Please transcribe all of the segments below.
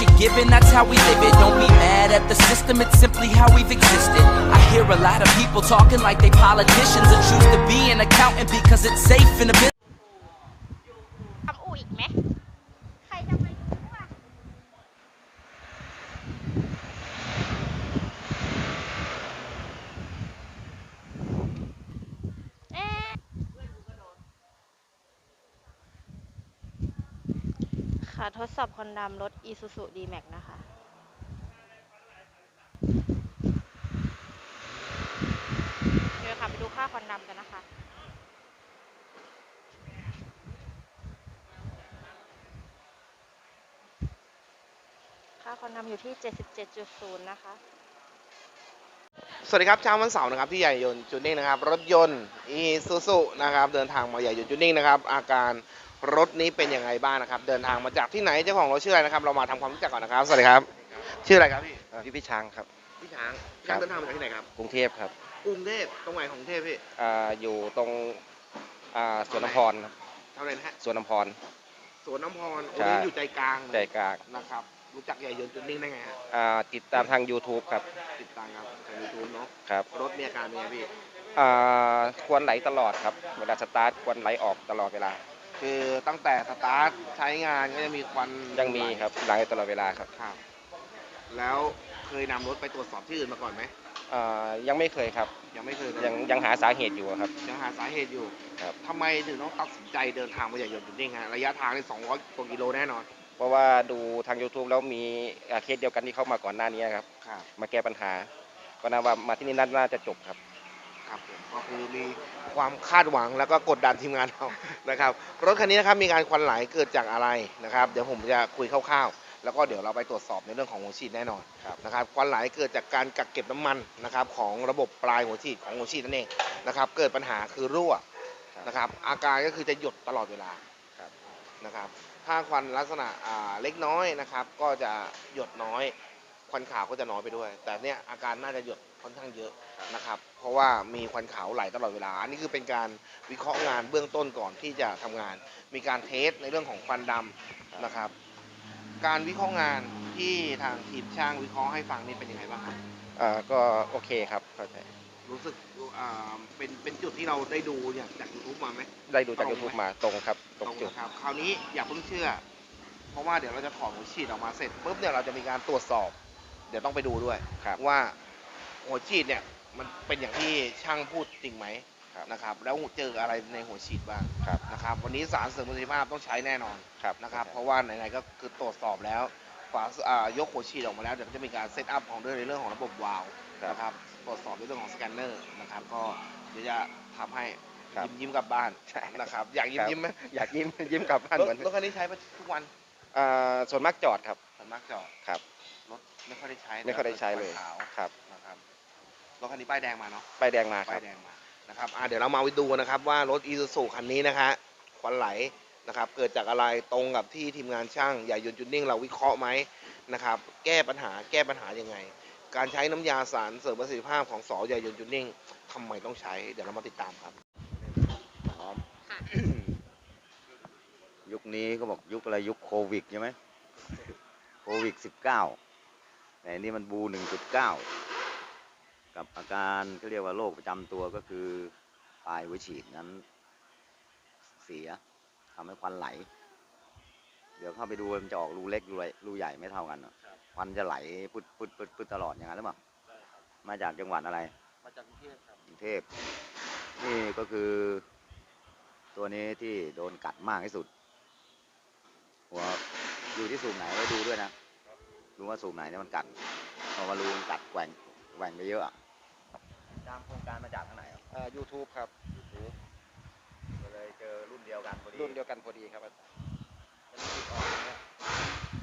you're given, that's how we live it. Don't be mad at the system, it's simply how we've existed. I hear a lot of people talking like they politicians and choose to be an accountant because it's safe in a business. ทดสอบควันดำรถ Isuzu D-Max นะคะเดี๋ยวค่ะ ไปดูค่าควันดำกันนะคะ ค่าควันดำอยู่ที่ 77.0 นะคะสวัสดีครับเช้าวันเสาร์นะครับที่ใหญ่ยนต์จูนิ่งนะครับ รถยนต์อีซูซูนะครับเดินทางมาใหญ่ยนต์จูนิ่งนะครับ อาการ รถนี้เป็นยังไงบ้างนะครับ เดินทางมาจากที่ไหนเจ้าของรถชื่ออะไรนะครับ เรามาทำความรู้จักก่อนนะครับสวัสดีครับ ชื่ออะไรครับพี่อ่าพี่พี่ช้างครับ พี่ช้างพี่ช้างครับ เดินทางมาจากที่ไหนครับกรุงเทพครับกรุงเทพตรงไหนของกรุงเทพพี่อ่าอยู่ตรงอ่าสวนน้ำพรครับเท่าไหร่นะฮะสวนน้ำพร สวนน้ำพรโอ้ใช่นี่อยู่ใจกลางเลยใจกลางนะครับรู้จักใหญ่ยนต์จูนิ่งได้ไงฮะอ่าติดตามทาง YouTube ครับติดตามครับทางยูทูบเนาะครับรถมีอาการเป็นไงพี่อ่าควรไหลตลอดครับ เวลาสตาร์ทควรไหลออกตลอดเวลา คือตั้งแต่สตาร์ทใช้งานก็จะมีควันยังมีครับไหลตลอดเวลาครับครับ แล้วเคยนำรถไปตรวจสอบที่อื่นมาก่อนไหมอ่ายังไม่เคยครับ ยังไม่เคยนะยังยังหาสาเหตุอยู่ครับ ยังหาสาเหตุอยู่ครับ ทำไมถึงต้องตัดสินใจเดินทางมาจากยนต์จุดนิ่งฮะระยะทางนี่200กว่ากิโลแน่นอนเพราะว่าดูทาง YouTube แล้วมีอ่าเคสเดียวกันที่เข้ามาก่อนหน้านี้ครับ ครับ มาแก้ปัญหา ก็น่าว่ามาที่นี่น่าจะจบครับ ครับผมก็คือมีความคาดหวังแล้วก็กดดันทีมงานเรานะครับรถคันนี้นะครับมีการควันไหลเกิดจากอะไรนะครับ เดี๋ยวผมจะคุยคร่าวๆ แล้วก็เดี๋ยวเราไปตรวจสอบในเรื่องของหัวฉีดแน่นอนครับนะครับควันไหลเกิดจากการกักเก็บน้ำมันนะครับของระบบปลายหัวฉีดของหัวฉีดนั่นเองนะครับเกิดปัญหาคือรั่วครับนะครับอาการก็คือจะหยดตลอดเวลาครับนะครับถ้าควันลักษณะอ่าเล็กน้อยนะครับ ก็จะหยดน้อย ควันขาวก็จะน้อยไปด้วย แต่เนี่ยอาการน่าจะหยด ค่อนข้างเยอะนะครับ เพราะว่ามีควันขาวไหลตลอดเวลา อันนี้คือเป็นการวิเคราะห์งานเบื้องต้นก่อนที่จะทำงาน มีการเทสในเรื่องของควันดำนะครับ การวิเคราะห์งานที่ทางทีมช่างวิเคราะห์ให้ฟังนี่เป็นยังไงบ้างครับอ่าก็โอเคครับเข้าใจรู้สึกอ่าเป็นเป็นจุดที่เราได้ดูอย่างจากยูทูบมาไหมได้ดูจากตรงไหม YouTube มาตรงครับตตรรงงจุดนะครับ คราวนี้อย่าเพิ่งเชื่อ เพราะว่าเดี๋ยวเราจะถอดหัวฉีดออกมาเสร็จปุ๊บเนี่ยเราจะมีการตรวจสอบ เดี๋ยวต้องไปดูด้วยครับว่า หัวฉีดเนี่ยมันเป็นอย่างที่ช่างพูดจริงไหมครับนะครับ แล้วเจออะไรในหัวฉีดบ้างครับนะครับ วันนี้สารเสริมประสิทธิภาพต้องใช้แน่นอนครับนะครับ เพราะว่าไหนๆก็คือตรวจสอบแล้วฝาอ่ายกหัวฉีดออกมาแล้วเดี๋ยวก็จะมีการเซตอัพของเรื่องในเรื่องของระบบวาล์วครับนะครับตรวจสอบในเรื่องของสแกนเนอร์นะครับก็เดี๋ยวจะทำให้ครับยิ้มยิ้มๆกลับบ้านใช่นะครับ อยากยิ้มครับยิ้มไหมอยากยิ้มยิ้มกลับบ้านรถเหมือนรถคันนี้ใช้ทุกวันอ่าส่วนมากจอดครับส่วนมากจอดครับรถไม่ค่อยได้ใช้ไม่ค่อยได้ใช้เลยขาวครับนะครับ รถคันนี้ป้ายแดงมาเนาะไปแดงมาคป้ารับยแดงมานะครับอะเดี๋ยวเรามาดูนะครับว่ารถอีซูซูคันนี้นะคะควันไหลนะครับเกิดจากอะไรตรงกับที่ทีมงานช่างใหญ่ยนต์จุดนิ่งเราวิเคราะห์ไหมนะครับแก้ปัญหาแก้ปัญหายังไง การใช้น้ำยาสารเสริมประสิทธิภาพของสอใหญ่ยนต์จุดนิ่งทำไมต้องใช้เดี๋ยวเรามาติดตามครับ พร้อมยุคนี้ก็บอกยุคอะไรยุคโควิดใช่ไหมโควิดสิบเก้าแต่อันนี่มันบูหนึ่งจุดเก้า กับอาการเขาเรียกว่าโรคประจำตัวก็คือปลายหัวฉีดนั้น เสียทำให้ควันไหล เดี๋ยวเข้าไปดูมันจะออกรูเล็กรูใหญ่รูใหญ่ไม่เท่ากันเนอะควันจะไหลพุดพุดพุดพุดตลอดอย่างนั้นหรือเปล่ามาจากจังหวัดอะไรมาจากกรุงเทพครับกรุงเทพนี่ก็คือ ตัวนี้ที่โดนกัดมากที่สุดหัวอยู่ที่สูบไหนไว้ดูด้วยนะดูว่าสูบไหนเนี่ยมันกัดเพราะว่ารูมันกัดแหว่งแหว่งไปเยอะอะ ตามโครงการมาจากทางไหนอะอ่า YouTube ครับก็เลยเจอรุ่นเดียวกันพอดีรุ่นเดียวกันพอดีครับ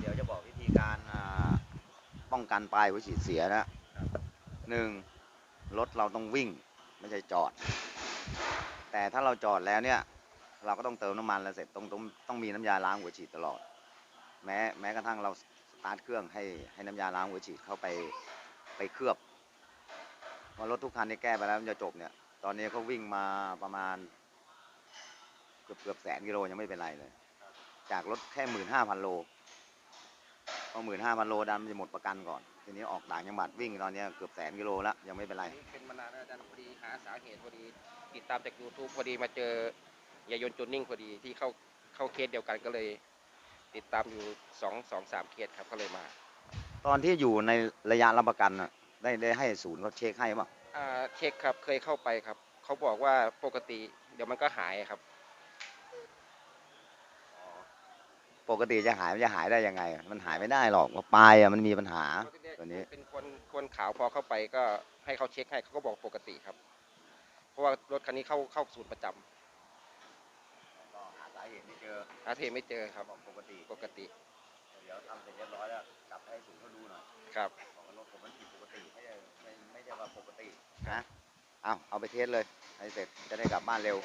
เดี๋ยวจะบอกวิธีการอ่าป้องกันปลายหัวฉีดเสียนะหนึ่งรถเราต้องวิ่งไม่ใช่จอด แต่ถ้าเราจอดแล้วเนี่ย เราก็ต้องเติมน้ำมันแล้วเสร็จต้องต้องต้องมีน้ำยาล้างหัวฉีดตลอด แม้แม้กระทั่งเราสตาร์ทเครื่องให้ให้น้ำยาล้างหัวฉีดเข้าไปไปเคลือบ พอรถทุกคันที่แก้ไปแล้วมันจะจบเนี่ย ตอนนี้เขาวิ่งมาประมาณ เกือบเกือบแสนกิโลยังไม่เป็นไรเลย จากรถแค่หมื่นห้าพันโลพอหมื่นห้าพันโลดันมันจะหมดประกันก่อน ทีนี้ออกต่างจังหวัดวิ่งตอนเนี้ยเกือบแสนกิโลแล้วยังไม่เป็นไรเป็นมานานแล้วอาจารย์พอดีหาสาเหตุพอดี ติดตามจาก YouTube พอดีมาเจอยายนต์จูนนิ่งพอดีที่เข้าเข้าเคสเดียวกันก็เลย ติดตามอยู่สองสองสามเคสครับก็เลยมา ตอนที่อยู่ในระยะรับประกันน่ะ ได้ได้ให้ศูนย์เขาเช็คให้ป่ะอ่าเช็คครับเคยเข้าไปครับ เขาบอกว่าปกติเดี๋ยวมันก็หายครับ ปกติจะหายมันจะหายได้ยังไง มันหายไม่ได้หรอกว่าปลายอะมันมีปัญหาตัวนี้เป็นคนคนขาวพอเข้าไปก็ให้เขาเช็คให้เขาก็บอกปกติครับ เพราะว่ารถคันนี้เข้าเข้าศูนย์ประจำก็หาสาเหตุไม่เจอหาเทไม่เจอครับบอกปกติปกติ เดี๋ยวทำเสร็จเรียบร้อยแล้วกลับให้ศูนย์เขาดูหน่อยครับบอก ว่ารถผมมันผิดปกติไม่ใช่ไม่ไม่ใช่ว่าปกตินะเอาเอาไปเทสเลยให้เสร็จจะได้กลับบ้านเร็ว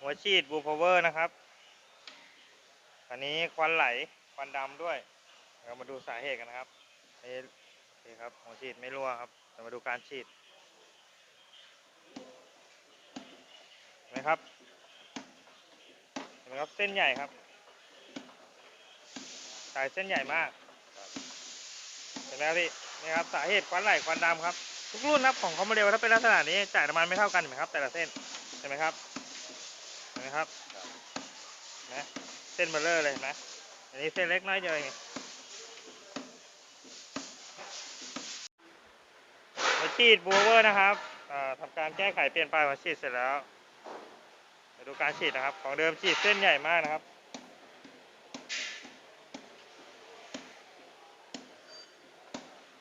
หัวฉีดบูพาวเวอร์นะครับ อันนี้ควันไหลควันดำด้วย เรามาดูสาเหตุกันนะครับนี่นี่ครับหัวฉีดไม่รั่วครับเรามาดูการฉีดเห็นไหมครับเห็นไหมครับเส้นใหญ่ครับสายเส้นใหญ่มากเห็นไหมครับพี่นี่ครับสาเหตุควันไหลควันดำครับทุกรุ่นนะครับของคอมโมเดลถ้าเป็นลักษณะนี้จ่ายน้ำมันไม่เท่ากันเห็นไหมครับ แต่ละเส้นเห็นไหมครับเห็นไหมครับนะเส้นเบลเลอร์เลยนไหมอันนี้เส้นเล็กน้อยเดียวเองหัวฉีดบูเวอร์นะครับอ่าทำการแก้ไขเปลี่ยนปลายหัวฉีดเสร็จแล้วมาดูการฉีดนะครับ ของเดิมฉีดเส้นใหญ่มากนะครับ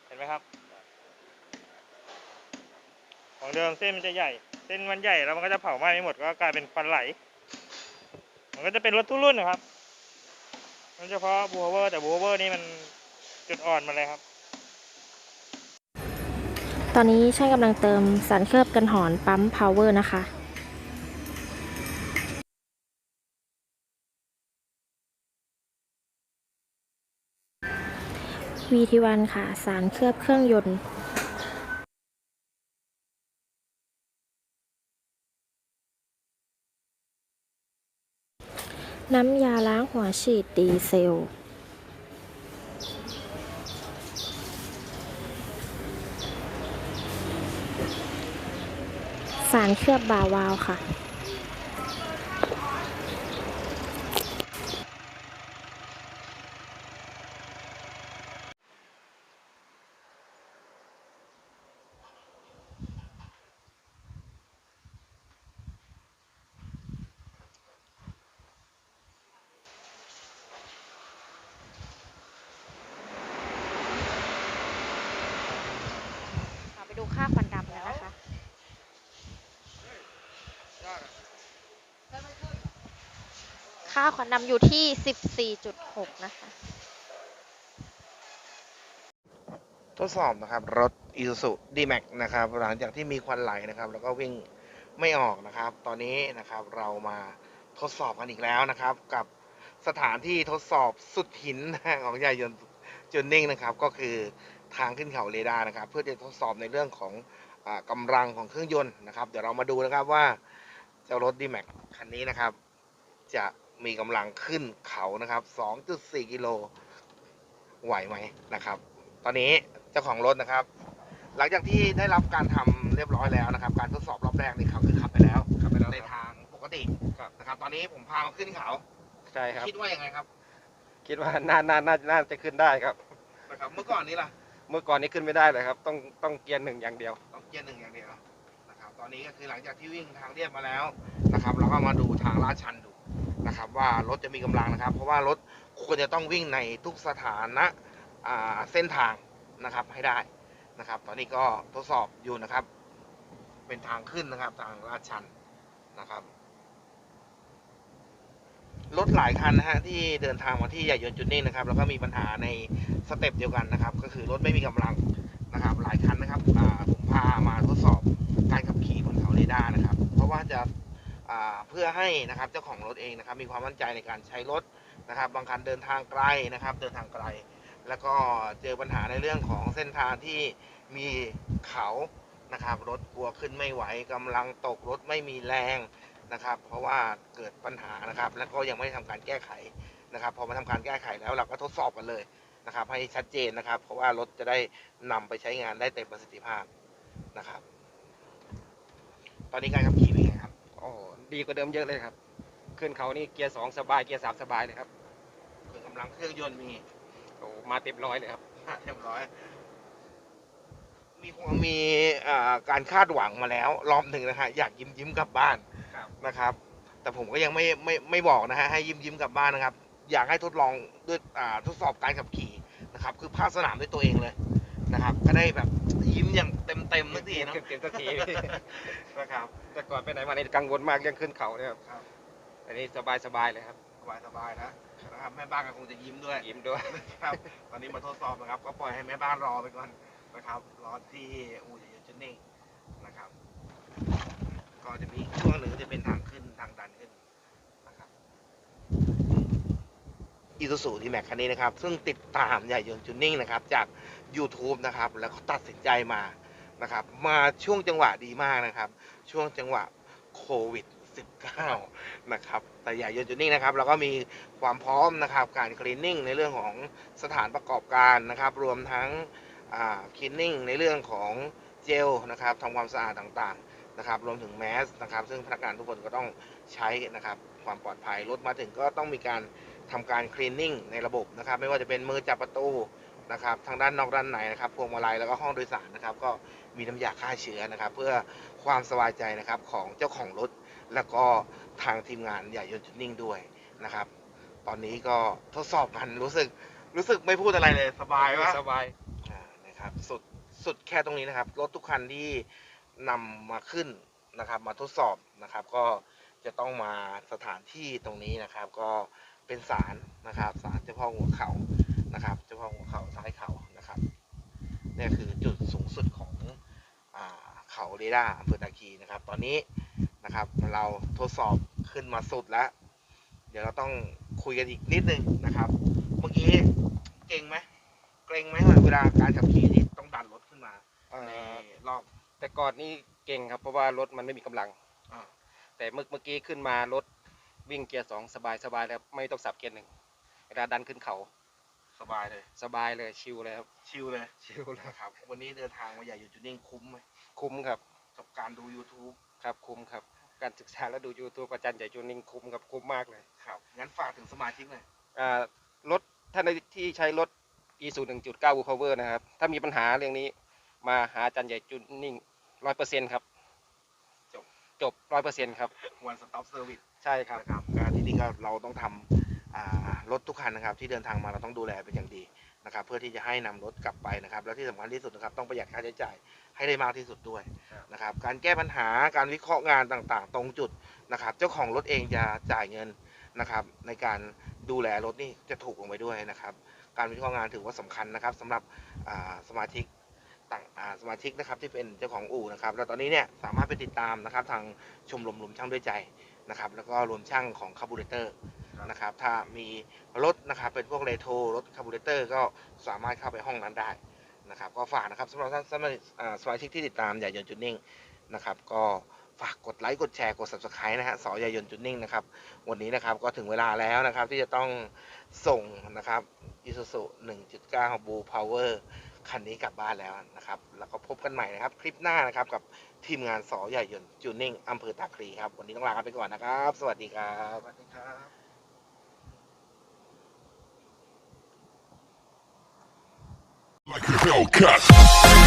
เห็นไหมครับ ของ เดิมเส้นมันจะใหญ่ เส้นมันใหญ่แล้วมันก็จะเผาไหม้ไม่หมดก็กลายเป็นควันไหล มันก็จะเป็นรถทุกรุ่นนะครับโดยเฉพาะบูเวอร์แต่บูเวอร์นี่มันจุดอ่อนมาเลยครับ ตอนนี้ช่างกำลังเติมสารเคลือบกันหอนปั๊มพาวเวอร์นะคะวีทีวันค่ะ สารเคลือบเครื่องยนต์ น้ำยาล้างหัวฉีดดีเซล สารเคลือบบาวาวค่ะ เราไปดูค่าควันดำกันนะคะ ค่าควันดำอยู่ที่ 14.6 นะคะ ทดสอบนะครับ รถ Isuzu D-Max นะครับ หลังจากที่มีควันไหลนะครับ แล้วก็วิ่งไม่ออกนะครับ ตอนนี้นะครับเรามาทดสอบกันอีกแล้วนะครับ กับสถานที่ทดสอบสุดหินของยายยนต์จุนนิ่งนะครับ ก็คือทางขึ้นเขาเรดาร์นะครับ เพื่อจะทดสอบในเรื่องของอากำลังของเครื่องยนต์นะครับ เดี๋ยวเรามาดูนะครับว่าเจ้ารถ D-Max คันนี้นะครับ จะ มีกำลังขึ้นเขานะครับ 2.4 กิโล ไหวไหมนะครับ ตอนนี้เจ้าของรถนะครับ หลังจากที่ได้รับการทำเรียบร้อยแล้วนะครับ การทดสอบรอบแรกนี่เขาคือขับไปแล้วขับไปแล้วในครับทางปกติครับนะครับ ตอนนี้ผมพามาขึ้นเขาใช่ครับคิดว่ายังไงครับ คิดว่าน่าน่าน่าน่าจะขึ้นได้ครับนะครับ เมื่อก่อนนี้ล่ะ เมื่อก่อนนี้ขึ้นไม่ได้เลยครับ ต้องต้องเกียร์หนึ่งอย่างเดียว ต้องเกียร์หนึ่งอย่างเดียวนะครับ ตอนนี้ก็คือหลังจากที่วิ่งทางเรียบมาแล้วนะครับ เราก็มาดูทางลาดชันดู นะครับ ว่ารถจะมีกำลังนะครับ เพราะว่ารถควรจะต้องวิ่งในทุกสถานะเส้นทางนะครับให้ได้นะครับ ตอนนี้ก็ทดสอบอยู่นะครับ เป็นทางขึ้นนะครับทางลาดชันนะครับรถหลายคันนะฮะที่เดินทางมาที่ใหญ่ยนจุดนิ่งนะครับ แล้วก็มีปัญหาในสเต็ปเดียวกันนะครับ ก็คือรถไม่มีกำลังนะครับ หลายคันนะครับผมพามาทดสอบการขับขี่บนเขาเรดาร์นะครับ เพราะว่าจะ เพื่อให้นะครับเจ้าของรถเองนะครับมีความมั่นใจในการใช้รถนะครับ บางคันเดินทางไกลนะครับ เดินทางไกล แล้วก็เจอปัญหาในเรื่องของเส้นทางที่มีเขานะครับรถกลัวขึ้นไม่ไหวกำลังตกรถไม่มีแรงนะครับ เพราะว่าเกิดปัญหานะครับ แล้วก็ยังไม่ได้ทำการแก้ไขนะครับ พอมาทำการแก้ไขแล้วเราก็ทดสอบกันเลยนะครับ ให้ชัดเจนนะครับ เพราะว่ารถจะได้นำไปใช้งานได้เต็มประสิทธิภาพนะครับ ตอนนี้การขับขี่ เป็นไงครับโอ้ดีกว่าเดิมเยอะเลยครับ ขึ้นเขานี่เกียร์สองสบายเกียร์สามสบายเลยครับเครื่องกำลังเครื่องยนต์มีโอ้มาเต็มร้อยเลยครับ เรียบร้อย มีความมีอ่าการคาดหวังมาแล้ว รอบหนึ่งนะฮะอยากยิ้มยิ้มกลับบ้านครับ นะครับ แต่ผมก็ยังไม่ไม่ไม่บอกนะฮะให้ยิ้มยิ้มกลับบ้านนะครับ อยากให้ทดลองด้วยอ่าทดสอบการขับขี่นะครับ คือภาคสนามด้วยตัวเองเลยนะครับ ก็ได้แบบ ยิ้มอย่างเต็มเต็มๆสักทีเนอะเต็มๆสักที นะครับ แต่ก่อนไปไหนมานี่กังวลมากเรื่องขึ้นเขาเนี่ยครับครับ อันนี้สบายสบายๆเลยครับ สบายสบายๆนะนะครับแม่บ้านก็คงจะยิ้มด้วยยิ้มด้วย ครับตอนนี้มาทดสอบนะครับ ก็ปล่อยให้แม่บ้านรอไปก่อนนะครับ รอที่อู่ยนต์จุนนิ่งนะครับ ก็จะมีอีกช่วงหนึ่งก็จะเป็นทางขึ้นทางดันขึ้นนะครับ อีซูซูดีแม็กคันนี้นะครับ ซึ่งติดตามใหญ่ยนต์จุนนิ่งนะครับ จาก YouTube นะครับ แล้วก็ตัดสินใจมานะครับ มาช่วงจังหวะดีมากนะครับ ช่วงจังหวะโควิด 19 นะครับ แต่ใหญ่ยนต์จุนนิ่งนะครับเราก็มีความพร้อมนะครับ การคลีนนิ่งในเรื่องของสถานประกอบการนะครับ รวมทั้งคลีนนิ่งในเรื่องของเจลนะครับทำความสะอาดต่างๆนะครับ รวมถึงแมสนะครับ ซึ่งพนักงานทุกคนก็ต้องใช้นะครับ ความปลอดภัยรถมาถึงก็ต้องมีการทำการคลีนนิ่งในระบบนะครับ ไม่ว่าจะเป็นมือจับประตู นะครับทางด้านนอกด้านในนะครับพวงมาลัยแล้วก็ห้องโดยสารนะครับก็มีน้ำยาฆ่าเชื้อนะครับ เพื่อความสบายใจนะครับของเจ้าของรถ แล้วก็ทางทีมงานใหญ่ยนต์จุดนิ่งด้วยนะครับ ตอนนี้ก็ทดสอบกันรู้สึกรู้สึกไม่พูดอะไรเลยสบายวะสบายอ่านะครับสุดสุดแค่ตรงนี้นะครับ รถทุกคันที่นำมาขึ้นนะครับ มาทดสอบนะครับ ก็จะต้องมาสถานที่ตรงนี้นะครับ ก็เป็นศาลนะครับศาลเจ้าพ่อหัวเขานะครับ นี่คือจุดสูงสุดของอ่าเขาเรดาร์อำเภอตาคีนะครับ ตอนนี้นะครับเราทดสอบขึ้นมาสุดแล้ว เดี๋ยวเราต้องคุยกันอีกนิดนึงนะครับ เมื่อกี้เก่งไหมเกรงไหมเวลาการขับขี่ที่ต้องดันรถขึ้นมาเอ่ในอรอบแต่ก่อนนี่เก่งครับเพราะว่ารถมันไม่มีกำลังอ่าแต่เมื่อเมื่อกี้ขึ้นมารถวิ่งเกียร์สองสบายสบายแล้วไม่ต้องสับเกียร์หนึ่งเวลาดันขึ้นเขา สบายเลย สบายเลยชิลเลยครับ ชิลเลยชิลเลยนะครับ วันนี้เดินทางมาใหญ่อยู่จุดนิ่งคุ้มไหมคุ้มครับ กับการดู YouTube ครับคุ้มครับ การศึกษาและดู YouTube อาจารย์ใหญ่จูนิ่งคุ้มครับคุ้มมากเลยครับงั้นฝากถึงสมาชิกหน่อยอ่ารถท่านใดที่ใช้รถ e 0 1.9 w power นะครับ ถ้ามีปัญหาเรื่องนี้มาหาอาจารย์ใหญ่จูนิ่งร้อยเปอร์เซ็นต์ครับ จบจบร้อยเปอร์เซ็นต์ครับ One Stop Service ใช่ครับนะครับ การที่นี่ก็เราต้องทำอ่า รถทุกคันนะครับที่เดินทางมาเราต้องดูแลเป็นอย่างดีนะครับเพื่อที่จะให้นำรถกลับไปนะครับ แล้วที่สำคัญที่สุดนะครับต้องประหยัดค่าใช้จ่ายให้ได้มากที่สุดด้วยนะครับการแก้ปัญหาการวิเคราะห์งานต่างๆ ตรงจุดนะครับ เจ้าของรถเองจะจ่ายเงินนะครับในการดูแลรถนี่จะถูกลงไปด้วยนะครับ การวิเคราะห์งานถือว่าสำคัญนะครับสำหรับสมาชิกต่างสมาชิกนะครับที่เป็นเจ้าของอู่นะครับแล้วตอนนี้เนี่ยสามารถไปติดตามนะครับทางชมรมรวมช่างด้วยใจนะครับแล้วก็รวมช่างของคาร์บูเรเตอร์ นะครับ ถ้ามีรถนะครับเป็นพวกเรโทรรถคาร์บูเรเตอร์ก็สามารถเข้าไปห้องนั้นได้นะครับ ก็ฝากนะครับสำหรับท่านสมาชิกที่ติดตามใหญ่ยนจุดนิ่งนะครับ ก็ฝากกดไลค์กดแชร์กด subscribe นะฮะสอใหญ่ยนจุดนิ่งนะครับวันนี้นะครับก็ถึงเวลาแล้วนะครับที่จะต้องส่งนะครับ Isuzu 1.9 Blue Power คันนี้กลับบ้านแล้วนะครับ แล้วก็พบกันใหม่นะครับ คลิปหน้านะครับกับทีมงานสอใหญ่ยนจูนิ่งอำเภอตาคลีครับ วันนี้ต้องลาไปก่อนนะครับ สวัสดีครับ สวัสดีครับ like a Hellcat.